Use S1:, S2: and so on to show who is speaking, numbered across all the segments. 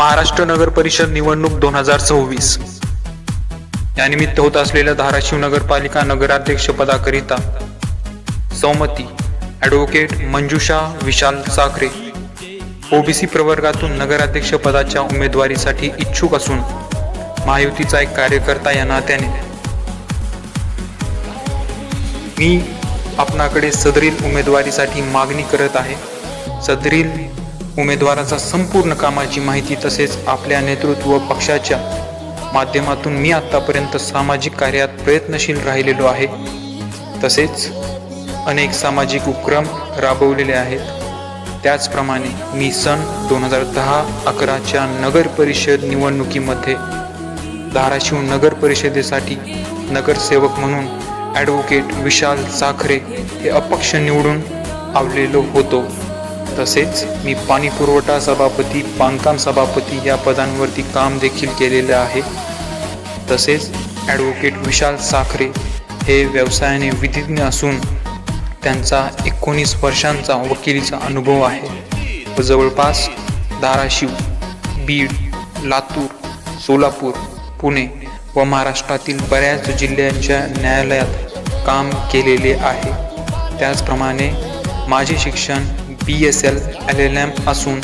S1: महाराष्ट्र नगर परिषद निवडणूक दोन हजार सव्वीस. यानिमित्त होत असलेल्या धाराशिव नगरपालिका नगराध्यक्ष पदाकरिता सौमती ॲडव्होकेट मंजुषा विशाल साखरे ओबीसी प्रवर्गातून नगराध्यक्ष पदाच्या उमेदवारीसाठी इच्छुक असून महायुतीचा एक कार्यकर्ता या नात्याने. मी आपणाकडे सदरील उमेदवारीसाठी मागणी करत आहे. सदरील उमेदवाराचा संपूर्ण कामाची माहिती तसेच आपल्या नेतृत्व पक्षाच्या माध्यमातून मी आत्तापर्यंत सामाजिक कार्यात प्रयत्नशील राहिलेलो आहे. तसेच अनेक सामाजिक उपक्रम राबवलेले आहेत. त्याचप्रमाणे मी सन दोन हजार दहा अकराच्या नगर परिषद निवडणुकीमध्ये धाराशिव नगर परिषदेसाठी नगरसेवक म्हणून ॲडव्होकेट विशाल साखरे हे अपक्ष निवडून आवलेलो होतो. तसेच मी पाणी पुरवठा सभापती बांधकाम सभापती या पदांवरती काम देखील केलेले आहे. तसेच ॲडव्होकेट विशाल साखरे हे व्यवसायाने विधिज्ञ असून त्यांचा एकोणीस वर्षांचा वकिलीचा अनुभव आहे. व जवळपास धाराशिव बीड लातूर सोलापूर पुणे व महाराष्ट्रातील बऱ्याच जिल्ह्यांच्या न्यायालयात काम केलेले आहे. त्याचप्रमाणे माझे शिक्षण B S L L L M असून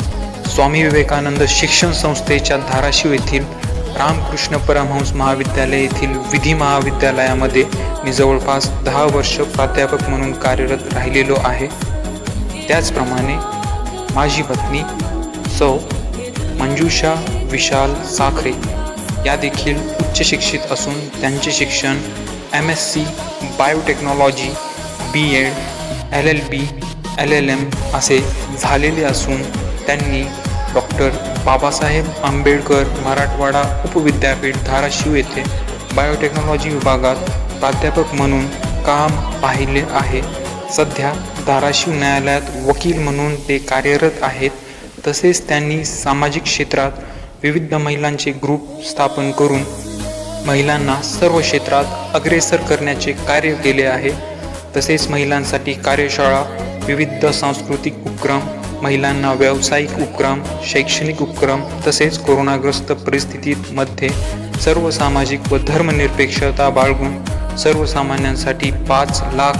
S1: स्वामी विवेकानंद शिक्षण संस्थेच्या धाराशिव येथील रामकृष्ण परमहंस महाविद्यालय येथील विधी महाविद्यालयामध्ये मी जवळपास दहा वर्ष प्राध्यापक म्हणून कार्यरत राहिलेलो आहे. त्याचप्रमाणे माझी पत्नी सौ मंजुषा विशाल साखरे या देखील उच्च शिक्षित असून त्यांचे शिक्षण M S C biotechnology B Ed L L B L L M असे झालेले असून त्यांनी डॉक्टर बाबासाहेब आंबेडकर मराठवाडा उपविद्यापीठ धाराशिव येथे बायोटेक्नॉलॉजी विभागात प्राध्यापक म्हणून काम पाहिले आहे. सध्या धाराशिव न्यायालयात वकील म्हणून ते कार्यरत आहेत. तसेच त्यांनी सामाजिक क्षेत्रात विविध महिलांचे ग्रुप स्थापन करून महिलांना सर्व क्षेत्रात अग्रेसर करण्याचे कार्य केले आहे. तसेच महिलांसाठी कार्यशाळा विविध सांस्कृतिक उपक्रम महिलांना व्यावसायिक उपक्रम शैक्षणिक उपक्रम तसेच कोरोनाग्रस्त परिस्थितीत मध्ये सर्व सामाजिक व धर्मनिरपेक्षता बाळगून सर्वसामान्यांसाठी पाच लाख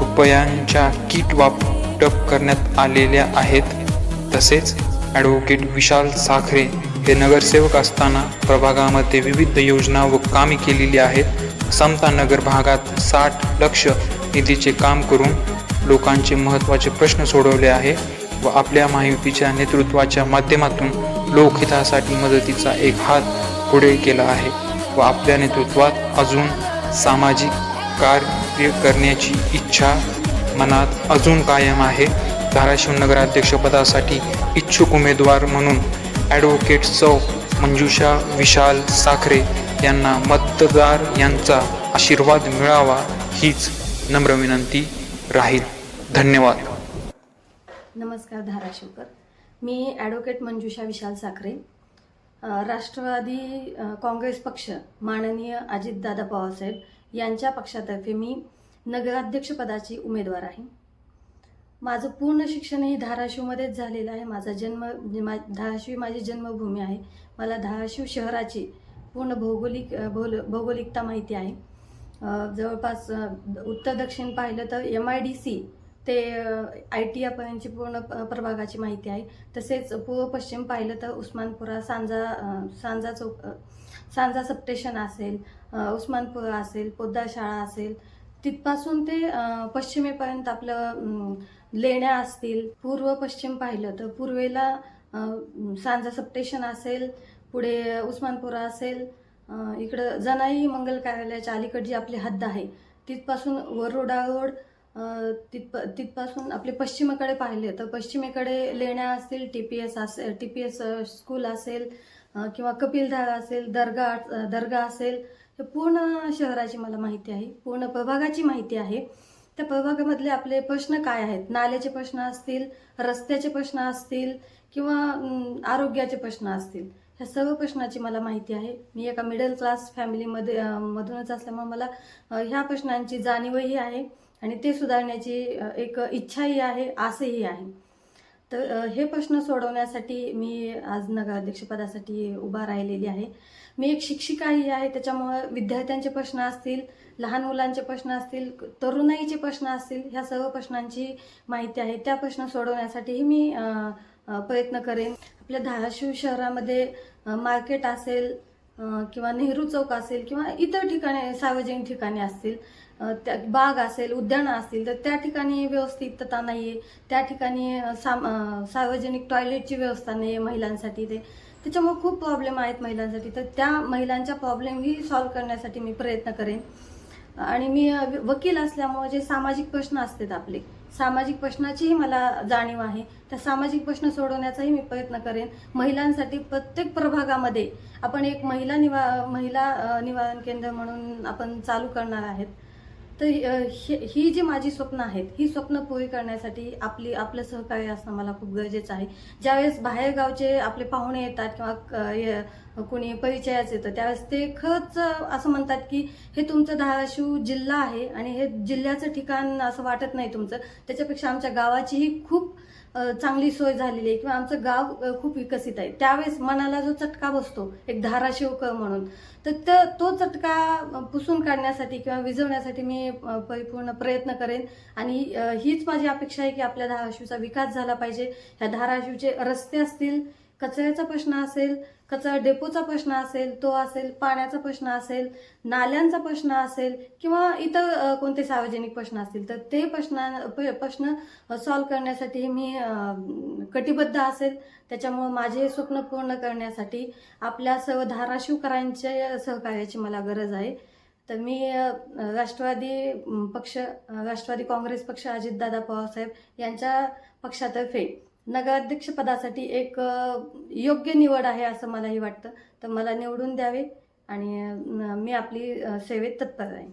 S1: रुपयांच्या किट वाटप करण्यात आलेल्या आहेत. तसेच ॲडव्होकेट विशाल साखरे हे नगरसेवक असताना प्रभागामध्ये विविध योजना व कामे केलेली आहेत. समता नगर भागात साठ लक्ष निधीचे काम करून लोकांचे महत्त्वाचे प्रश्न सोडवले आहे व आपल्या महायुतीच्या नेतृत्वाच्या माध्यमातून लोकहितासाठी मदतीचा एक हात पुढे केला आहे व आपल्या नेतृत्वात अजून सामाजिक कार्य करण्याची इच्छा मनात अजून कायम आहे. धाराशिव नगराध्यक्षपदासाठी इच्छुक उमेदवार म्हणून ॲडव्होकेट सौ. मंजुषा विशाल साखरे यांना मतदार यांचा आशीर्वाद मिळावा हीच नम्र विनंती राहील. धन्यवाद.
S2: नमस्कार धाराशिवकर. मी ॲडव्होकेट मंजुषा विशाल साखरे. राष्ट्रवादी काँग्रेस पक्ष माननीय अजितदादा पवारसाहेब यांच्या पक्षातर्फे मी नगराध्यक्षपदाची उमेदवार आहे. माझं पूर्ण शिक्षणही धाराशिवमध्येच झालेलं आहे. माझा जन्म मा धाराशिव माझी जन्मभूमी आहे. मला धाराशिव शहराची पूर्ण भौगोलिक भौल भौगोलिकता माहिती आहे. जवळपास उत्तर दक्षिण पाहिलं तर एम आय डी सी ते आय टी यापर्यंतची पूर्ण प- प्रभागाची माहिती आहे. तसेच पूर्व पश्चिम पाहिलं तर उस्मानपुरा सांजा सांजा चौक सांजा सबस्टेशन असेल उस्मानपुरा असेल पोद्दार शाळा असेल तिथपासून ते पश्चिमेपर्यंत आपलं लेण्या असतील. पूर्व पश्चिम पाहिलं तर पूर्वेला सांजा सबस्टेशन असेल पुढे उस्मानपुरा असेल इकडं जनाई मंगल कार्यालयाच्या अलीकडे जी आपली हद्द आहे तिथपासून वरोडा रोड तिथप तिथपासून आपले पश्चिमेकडे पाहिले तर पश्चिमेकडे लेण्या असतील टी पी एस असेल टी पी एस स्कूल असेल किंवा कपिलधारा असेल दर्गा दर्गा असेल हे पूर्ण शहराची मला माहिती आहे पूर्ण प्रभागाची माहिती आहे. त्या प्रभागामधले आपले प्रश्न काय आहेत? नाल्याचे प्रश्न असतील रस्त्याचे प्रश्न असतील किंवा आरोग्याचे प्रश्न असतील. ह्या सर्व प्रश्नाची मला माहिती आहे. मी एका मिडल क्लास फॅमिलीमध्ये मधूनच असल्यामुळे मला ह्या प्रश्नांची जाणीवही आहे आणि ते सुधारण्याची एक इच्छाही आहे आसही आहे. तर हे प्रश्न सोडवण्यासाठी मी आज नगराध्यक्षपदासाठी उभा राहिलेली आहे. मी एक शिक्षिकाही आहे त्याच्यामुळं विद्यार्थ्यांचे प्रश्न असतील लहान मुलांचे प्रश्न असतील तरुणाईचे प्रश्न असतील ह्या सर्व प्रश्नांची माहिती आहे. त्या प्रश्न सोडवण्यासाठीही मी प्रयत्न करेन. आपल्या धाराशिव शहरामध्ये मार्केट असेल किंवा नेहरू चौक असेल किंवा इतर ठिकाणी सार्वजनिक ठिकाणी असतील त्या बाग असेल उद्यानं असतील तर त्या ठिकाणी व्यवस्थितता नाही आहे त्या ठिकाणी साम सार्वजनिक टॉयलेटची व्यवस्था नाही आहे महिलांसाठी. ते त्याच्यामुळे खूप प्रॉब्लेम आहेत महिलांसाठी. तर त्या महिलांच्या प्रॉब्लेमही सॉल्व करण्यासाठी मी प्रयत्न करेन. आणि मी वकील असल्यामुळे जे सामाजिक प्रश्न असतात आपले सामाजिक प्रश्नाचीही मला जाणीव आहे. त्या सामाजिक प्रश्न सोडवण्याचाही मी प्रयत्न करेन. महिलांसाठी प्रत्येक प्रभागामध्ये आपण एक महिला निवा महिला निवारण केंद्र म्हणून आपण चालू करणार आहेत. तर ही जी माझी स्वप्न आहेत ही स्वप्न पुरी करण्यासाठी आपली आपलं सहकार्य असणं मला खूप गरजेचं आहे. ज्यावेळेस बाहेरगावचे आपले पाहुणे येतात किंवा कुणी कोणी परिचयाच येतं त्यावेळेस ते खरंच असं म्हणतात की हे तुमचं धाराशिव जिल्हा आहे आणि हे जिल्ह्याचं ठिकाण असं वाटत नाही तुमचं. त्याच्यापेक्षा आमच्या गावाचीही खूप चांगली सोय झालेली आहे किंवा आमचं गाव खूप विकसित आहे. त्यावेळेस मनाला जो चटका बसतो एक धाराशिवकर म्हणून तर तो चटका पुसून काढण्यासाठी किंवा विझवण्यासाठी मी परिपूर्ण प्रयत्न करेन. आणि हीच माझी अपेक्षा आहे की आपल्या धाराशिवचा विकास झाला पाहिजे. ह्या धाराशिवचे रस्ते असतील कचऱ्याचा प्रश्न असेल कचरा डेपोचा प्रश्न असेल तो असेल पाण्याचा प्रश्न असेल नाल्यांचा प्रश्न असेल किंवा इतर कोणते सार्वजनिक प्रश्न असतील तर ते प्रश्न प्रश्न सॉल्व्ह करण्यासाठी मी कटिबद्ध असेल. त्याच्यामुळे माझे स्वप्न पूर्ण करण्यासाठी आपल्या सर्व धाराशिवकरांच्या सहकार्याची मला गरज आहे. तर मी राष्ट्रवादी पक्ष राष्ट्रवादी काँग्रेस पक्ष अजितदादा पवारसाहेब यांच्या पक्षातर्फे नगराध्यक्षपदासाठी एक योग्य निवड आहे असं मलाही वाटतं. तर मला निवडून द्यावे आणि मी आपली सेवेत तत्पर आहे